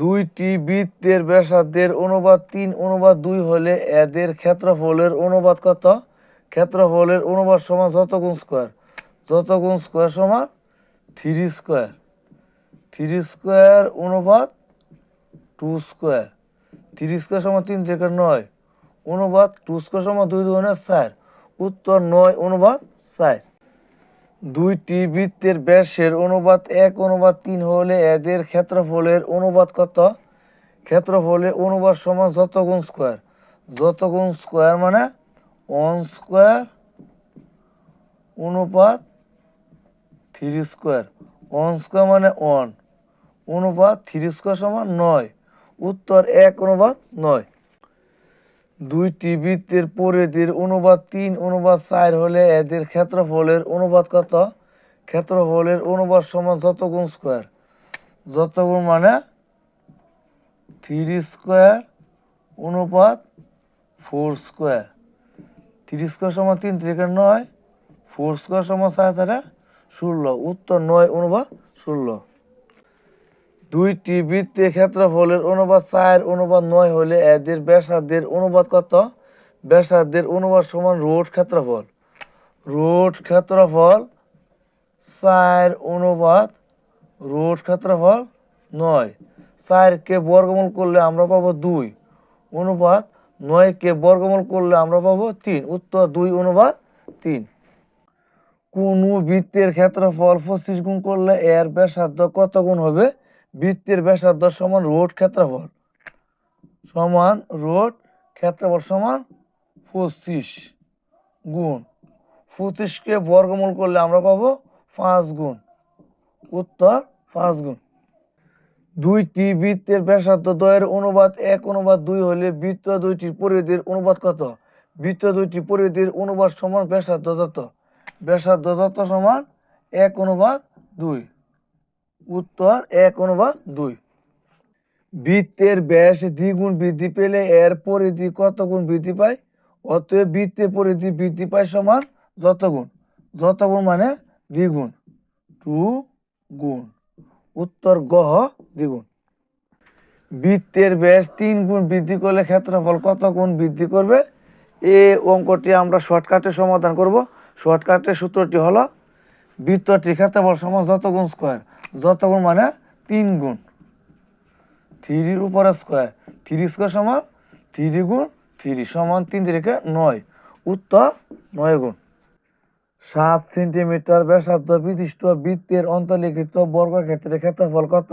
দুইটি বৃত্তের ব্যাসার্ধের অনুপাত তিন, অনুপাত দুই হলে এদের ক্ষেত্রফলের অনুপাত কত? ক্ষেত্রফলের অনুপাত সমান যত গুণ স্কোয়ার? যত গুণ স্কোয়ার সমান থ্রি স্কোয়ার। থ্রি স্কোয়ার অনুপাত টু স্কোয়ার। থ্রি স্কোয়ার সমান তিন থেকে নয়। অনুপাত টু স্কোয়ার সমান দুই দুগুণের চার। উত্তর নয়, অনুপাত চার। দুইটি বৃত্তের ব্যাসের অনুপাত এক, অনুপাত তিন হলে এদের ক্ষেত্রফলের অনুপাত কত? ক্ষেত্রফলের অনুপাত সমান যত গুণ স্কোয়ার। যত গুণ স্কোয়ার মানে ওয়ান স্কোয়ার অনুপাত থ্রি স্কোয়ার। ওয়ান স্কোয়ার মানে ওয়ান, অনুপাত থ্রি স্কোয়ার সমান নয়। উত্তর এক, অনুপাত নয়। দুইটি বৃত্তের পরিধির অনুবাদ তিন অনুবাদ চার হলে এদের ক্ষেত্রফলের অনুবাদ কত? ক্ষেত্রফলের অনুবাদ সমান যত গুণ স্কোয়ার যত গুণ মানে থ্রি স্কোয়ার অনুপাত ফোর স্কোয়ার থ্রি স্কোয়ার সমান তিন থেকে নয় ফোর স্কোয়ার সমান চার, চারে ষোলো। উত্তর নয় অনুবাদ ষোলো। দুইটি বৃত্তের ক্ষেত্রফলের অনুপাত চার, অনুপাত নয় হলে এদের ব্যাসার্ধের অনুপাত কত? ব্যাসার্ধের অনুপাত সমান রোড ক্ষেত্রফল। রোড ক্ষেত্রফল চার, অনুপাত রোড ক্ষেত্রফল নয়। চারকে বর্গমূল করলে আমরা পাবো দুই। অনুপাত নয়কে বর্গমূল করলে আমরা পাবো তিন। উত্তর দুই, অনুপাত তিন। কোন বৃত্তের ক্ষেত্রফল পঁচিশ গুণ করলে এর ব্যাসার্ধ কত গুণ হবে? বৃত্তের ব্যাসার্ধ সমান রোড ক্ষেত্রফল সমান রোড ক্ষেত্রফল সমান পঁচিশ গুণ। পঁচিশকে বর্গমূল করলে আমরা পাবো পাঁচ গুণ। উত্তর পাঁচ গুণ। দুইটি বৃত্তের ব্যাসার্ধ দ্বয়ের অনুপাত এক, অনুপাত দুই হলে বৃত্ত দুইটির পরিধির অনুপাত কত? বৃত্ত দুইটি পরিধির অনুপাত সমান ব্যাসার্ধ যত? ব্যাসার্ধ যত সমান এক, অনুপাত দুই। উত্তর এক অনুবাদ দুই। বৃত্তের ব্যাস দ্বিগুণ বৃদ্ধি পেলে এর পরিধি কত গুণ বৃদ্ধি পায়? অতএব বৃত্তের পরিধি বৃদ্ধি পায় সমান যত গুণ যত গুণ মানে দ্বিগুণ। টু গুণ। উত্তর গহ দ্বিগুণ। বৃত্তের ব্যাস তিন গুণ বৃদ্ধি করলে ক্ষেত্রফল কত গুণ বৃদ্ধি করবে? এ অঙ্কটি আমরা শর্টকাটে সমাধান করব। শর্টকাটের সূত্রটি হলো বৃত্তটির ক্ষেত্রফল সমান যত গুণ স্কোয়ার যত গুণ মানে তিন গুণ। থ্রির উপরে স্কোয়ার। থ্রি স্কোয়ার সমান থ্রি গুণ থ্রি সমান তিন রেখে নয়। উত্তর নয় গুণ। সাত সেন্টিমিটার ব্যাসার্ধ বিশিষ্ট বৃত্তের অন্তর্লিখিত বর্গক্ষেত্রের ক্ষেত্রফল কত?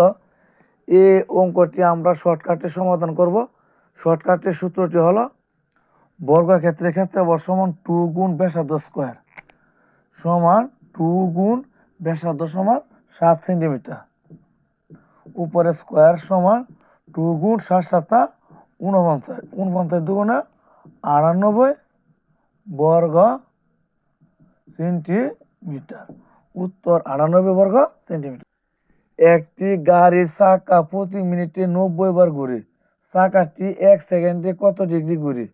এ অঙ্কটি আমরা শর্টকাটে সমাধান করব। শর্টকাটের সূত্রটি হলো বর্গক্ষেত্রের ক্ষেত্রফল সমান টু গুণ ব্যাসার্ধ স্কোয়ার। সমান টু গুণ ব্যাসার্ধ সমান সাত সেন্টিমিটার। উপরে স্কোয়ার সমান টু গুণ সাত সাতা উনপঞ্চাশ উনপঞ্চাশ দুগুণে আটানব্বই বর্গ সেন্টিমিটার। উত্তর আটানব্বই বর্গ সেন্টিমিটার। একটি গাড়ির চাকা প্রতি মিনিটে নব্বই বার ঘুরে। চাকাটি এক সেকেন্ডে কত ডিগ্রি ঘুরে?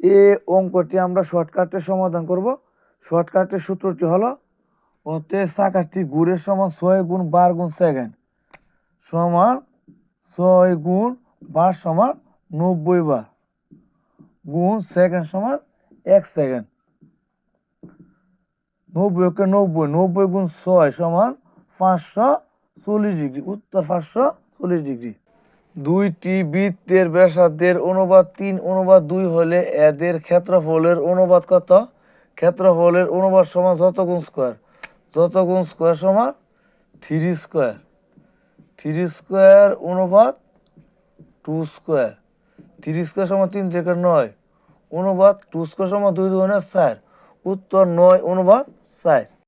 এ অঙ্কটি আমরা শর্টকাটে সমাধান করব। শর্টকাটের সূত্রটি হলো ওতে চাকাটি ঘুরে সমান ছয় গুণ বার গুণ সেকেন্ড। সমান ছয় গুণ বার সমান নব্বই বার। গুণ সেকেন্ড সমান এক সেকেন্ড। নব্বই ওকে নব্বই নব্বই গুণ ছয় সমান পাঁচশো চল্লিশ ডিগ্রি, উত্তর পাঁচশো চল্লিশ ডিগ্রি। দুইটি বৃত্তের ব্যাসার্ধের অনুবাদ তিন অনুবাদ দুই হলে এদের ক্ষেত্রফলের অনুবাদ কত? ক্ষেত্রফলের অনুবাদ সমান যত গুণ স্কোয়ার যত গুণ স্কোয়ার সমান থ্রি স্কোয়ার থ্রি স্কোয়ার অনুপাত টু স্কোয়ার থ্রি স্কোয়ার সমান তিন থেকে নয়, অনুপাত টু স্কোয়ার সমান দুই দুগুণের চার। উত্তর নয়, অনুপাত চার।